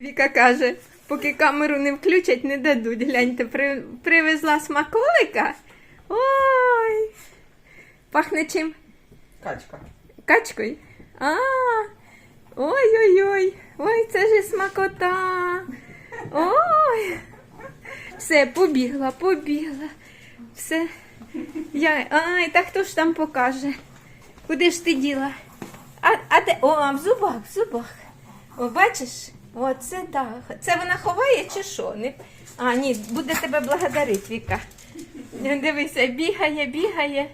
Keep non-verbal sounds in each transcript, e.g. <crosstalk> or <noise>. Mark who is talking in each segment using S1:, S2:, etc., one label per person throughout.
S1: Віка каже, поки камеру не включать, не дадуть. Гляньте, при, привезла смаколика. Ой. Пахне чим?
S2: Качка.
S1: Качкою? А, ой-ой-ой. Ой, це ж смакота. Ой. Все, побігла, побігла. Все. Я... Ай, та хто ж там покаже? Куди ж ти діла? А, а де? О, в зубах, в зубах. О, бачиш? О, це так. Це вона ховає чи що? Не... А, ні, буде тебе благодарити, Віка. Дивися, бігає, бігає.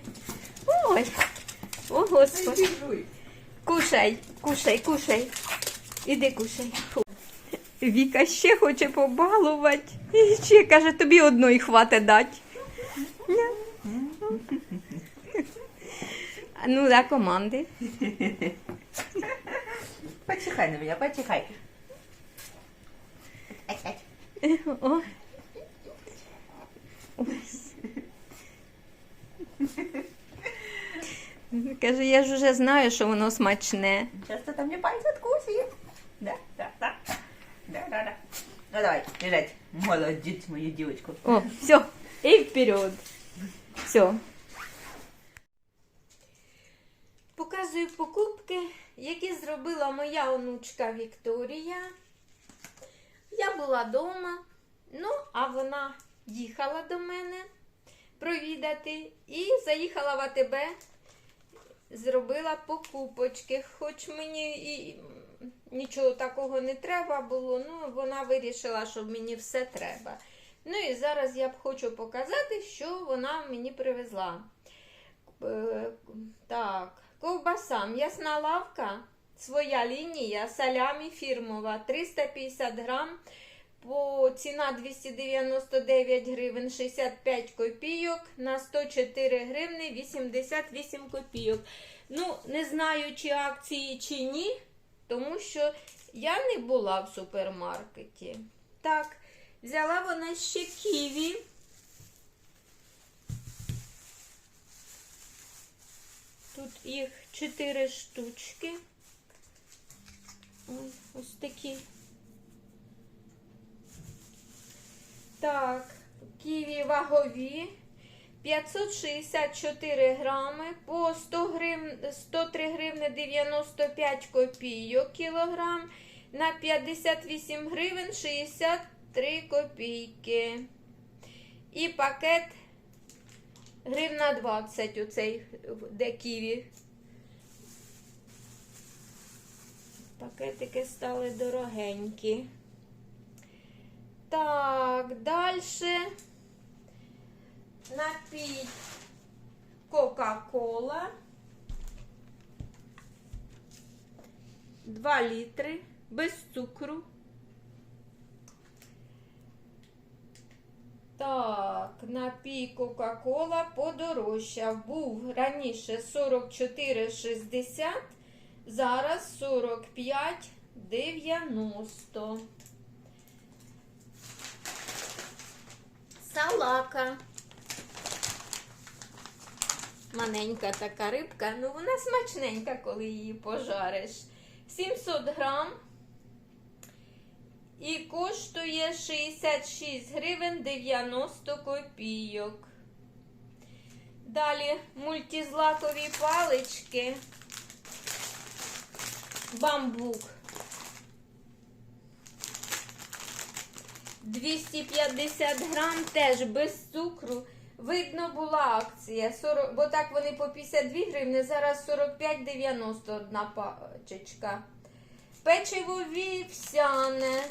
S1: Ой. О, Господи. Кушай, кушай, кушай. Іди кушай. Віка ще хоче побалувати. І ще каже, тобі одної хвати дать. Ну, да, команди.
S2: Почихай на меня, почихай.
S1: О. Каже, я ж уже знаю, що воно смачне.
S2: Сейчас ты мне пальцы откусит. Да, да, да. Да, да, да. Ну давай, лежать. Молодец, мою девочку.
S1: О, все, і вперед. Все. Показую покупки, які зробила моя онучка Вікторія. Я була вдома, ну, а вона їхала до мене провідати і заїхала в АТБ, зробила покупочки. Хоч мені і нічого такого не треба було, ну вона вирішила, що мені все треба. Ну і зараз я б хочу показати, що вона мені привезла. Е, Так, ковбаса, м'ясна лавка, своя лінія, салямі фірмова, 350 грам. По ціна 299 гривень 65 копійок на 104 гривни 88 копійок. Ну, не знаю, чи акції, чи ні, тому що я не була в супермаркеті. Так, взяла вона ще ківі. Тут їх 4 штучки. Ось такі. Так, ківі вагові. 564 грами по 100 грив... 103 гривни 95 копійок кілограм на 58 гривень 63 копійки. І пакет гривна 20 у цей де ківі. Пакетики стали дорогенькі. Так, далі напій Кока-Кола. 2 літри без цукру. Так, напій Кока-Кола подорожчав. Був раніше 44,60, зараз 45,90. Салака. Маленька така рибка, ну вона смачненька, коли її пожариш. 700 грам. І коштує 66 гривень 90 копійок. Далі мультизлакові палички. Бамбук. 250 грам теж без цукру. Видно, була акція, 40, бо так вони по 52 гривні, зараз 45,90 одна пачечка. Печиво вівсяне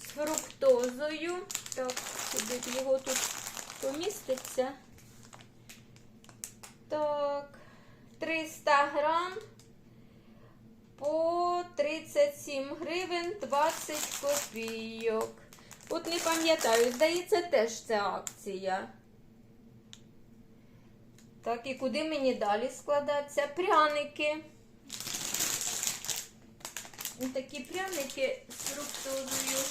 S1: з фруктозою. Так, куди його тут поміститься. Так, 300 грам 37 гривень 20 копійок. От не пам'ятаю, здається, теж це акція. Так, і куди мені далі складатися? Пряники. Ось такі пряники з фруктозою.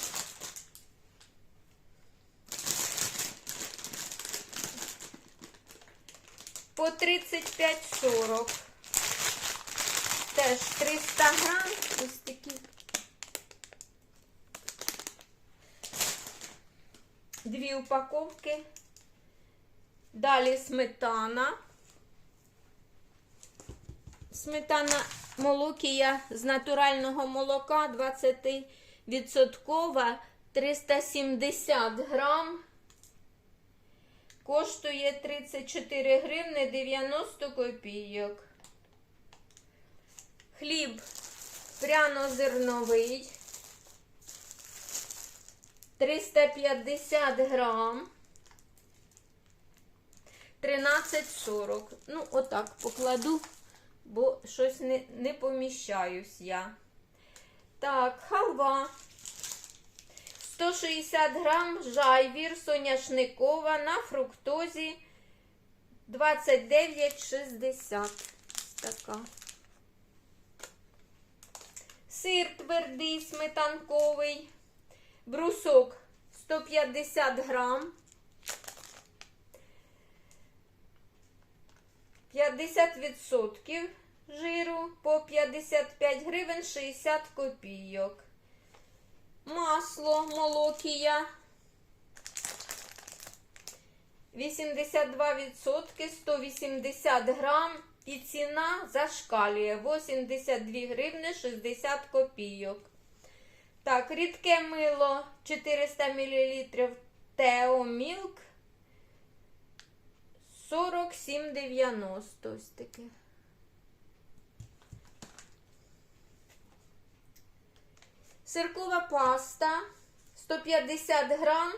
S1: По 35,40 теж 300 грам. Ось такі. Дві упаковки. Далі сметана. Сметана молокія з натурального молока 20% 370 грам. Коштує 34 гривни 90 копійок. Хліб прянозерновий 350 грам. 13,40. Ну, отак покладу, бо щось не, не поміщаюсь я. Так, халва. 160 грам жайвір соняшникова на фруктозі 29,60. Така. Сир твердий сметанковий. Брусок 150 грам. 50% жиру по 55 гривень 60 копійок. Масло молокія 82% 180 грам і ціна зашкалює 82 гривни 60 копійок. Так, рідке мило 400 мл Тео Мілк 47,90 ось таке. Сиркова паста 150 грам,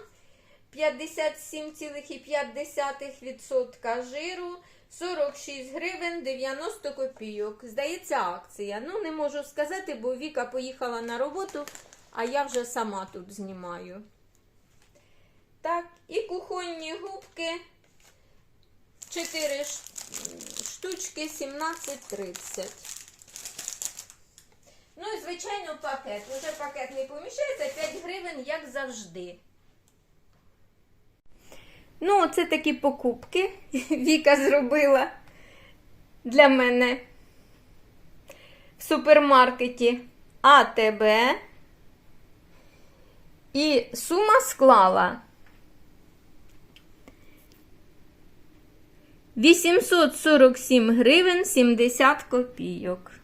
S1: 57,5% жиру, 46 гривень 90 копійок. Здається, акція. Ну, не можу сказати, бо Віка поїхала на роботу, а я вже сама тут знімаю. Так, і кухонні губки 4 штучки 17,30. Ну і, звичайно, пакет. Уже пакет не поміщається, 5 гривень, як завжди. Ну, оце такі покупки <laughs> Віка зробила для мене в супермаркеті АТБ. І сума склала 847 гривень 70 копійок.